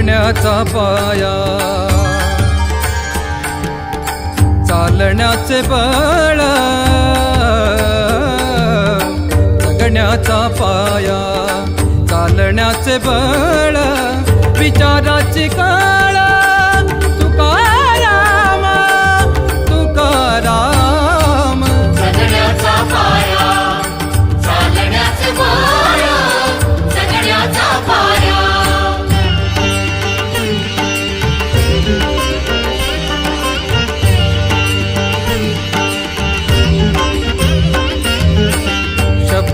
जगण्याचा पाया. चालण्याचे बळ. जगण्याचा पाया. चालण्याचे बळ.